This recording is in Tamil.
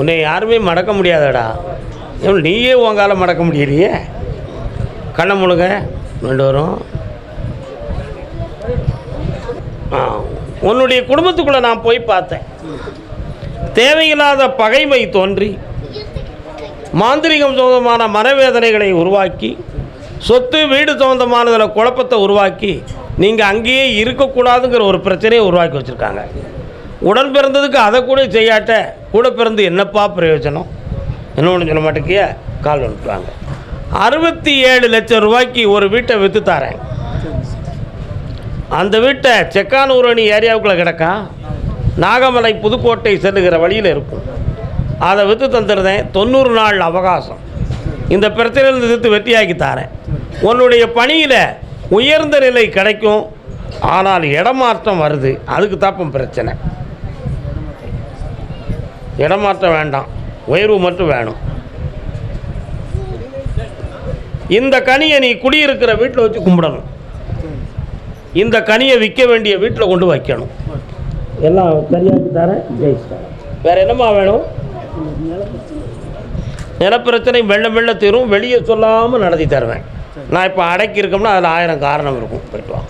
உன்னை யாருமே மடக்க முடியாதடா. ஏன் நீயே உன் மடக்க முடியலையே? கண்ணை முழுங்க ரெண்டு வரும். உன்னுடைய குடும்பத்துக்குள்ளே நான் போய் பார்த்தேன். தேவையில்லாத பகைமை தோன்றி மாந்திரிகம் சம்பந்தமான மனவேதனைகளை உருவாக்கி சொத்து வீடு சம்பந்தமானதில் குழப்பத்தை உருவாக்கி நீங்கள் அங்கேயே இருக்கக்கூடாதுங்கிற ஒரு பிரச்சனையை உருவாக்கி வச்சுருக்காங்க. உடன் பிறந்ததுக்கு அதை கூட செய்யாட்ட கூட பிறந்து என்னப்பா பிரயோஜனம்? என்ன ஒன்று சொல்ல மாட்டேங்கிய? கால் அனுப்புவாங்க அறுபத்தி ஏழு லட்சம் ரூபாய்க்கு ஒரு வீட்டை விற்று தரேன். அந்த வீட்டை செக்கானூரணி ஏரியாவுக்குள்ளே கிடக்கா? நாகமலை புதுக்கோட்டை செல்லுகிற வழியில் இருக்கும். அதை விற்று தந்துடுறேன் தொண்ணூறு நாள் அவகாசம். இந்த பிரச்சனையிலிருந்து விற்று வெட்டியாக்கி தரேன். உன்னுடைய பணியில் உயர்ந்த நிலை கிடைக்கும். ஆனால் இடமாற்றம் வருது. அதுக்கு தாப்பம் பிரச்சனை. இடமாற்றம் வேண்டாம். உயர்வு மட்டும் வேணும். இந்த கனியை நீ குடியிருக்கிற வீட்டில் வச்சு கும்பிடணும். இந்த கனியை விற்க வேண்டிய வீட்டில் கொண்டு வைக்கணும். எல்லாம் சரியாக்கி தரேன் வேற என்னம்மா வேணும்? நிலப்பிரச்சனை மெல்ல மெல்ல தீரும். வெளியே சொல்லாமல் நடத்தி தருவேன். நான் இப்போ அடக்கி இருக்கோம்னா அதில் ஆயிரம் காரணம் இருக்கும். போயிட்டு வா.